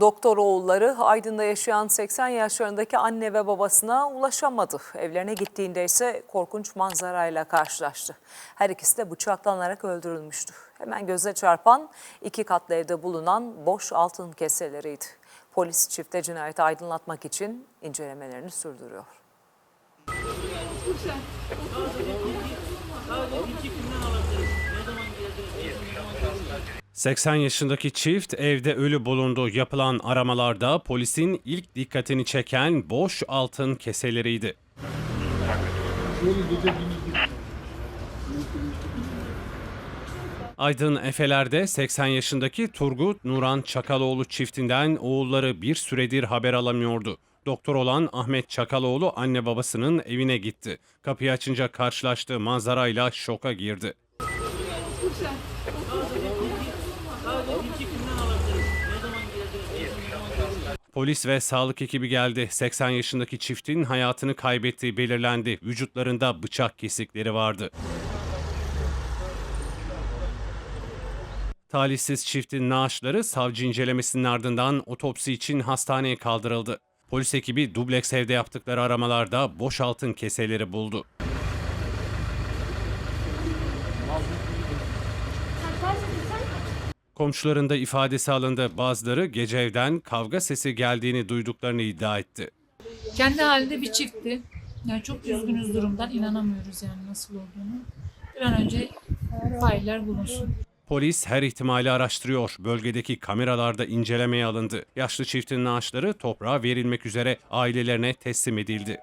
Doktor oğulları Aydın'da yaşayan 80 yaşlarındaki anne ve babasına ulaşamadı. Evlerine gittiğinde ise korkunç manzarayla karşılaştı. Her ikisi de bıçaklanarak öldürülmüştü. Hemen göze çarpan iki katlı evde bulunan boş altın keseleriydi. Polis çifte cinayeti aydınlatmak için incelemelerini sürdürüyor. 80 yaşındaki çift evde ölü bulundu. Yapılan aramalarda polisin ilk dikkatini çeken boş altın keseleriydi. Aydın Efeler'de 80 yaşındaki Turgut Nuran Çakaloğlu çiftinden oğulları bir süredir haber alamıyordu. Doktor olan Ahmet Çakaloğlu anne babasının evine gitti. Kapıyı açınca karşılaştığı manzarayla şoka girdi. Polis ve sağlık ekibi geldi. 80 yaşındaki çiftin hayatını kaybettiği belirlendi. Vücutlarında bıçak kesikleri vardı. Talihsiz çiftin naaşları savcı incelemesinin ardından otopsi için hastaneye kaldırıldı. Polis ekibi dubleks evde yaptıkları aramalarda boş altın keseleri buldu. Komşuların da ifadesi alındı. Bazıları gece evden kavga sesi geldiğini duyduklarını iddia etti. Kendi halinde bir çiftti. Yani çok üzgünüz durumdan inanamıyoruz yani nasıl olduğunu. Bir an önce failler bulunsun. Polis her ihtimali araştırıyor. Bölgedeki kameralarda incelemeye alındı. Yaşlı çiftin naaşları toprağa verilmek üzere ailelerine teslim edildi.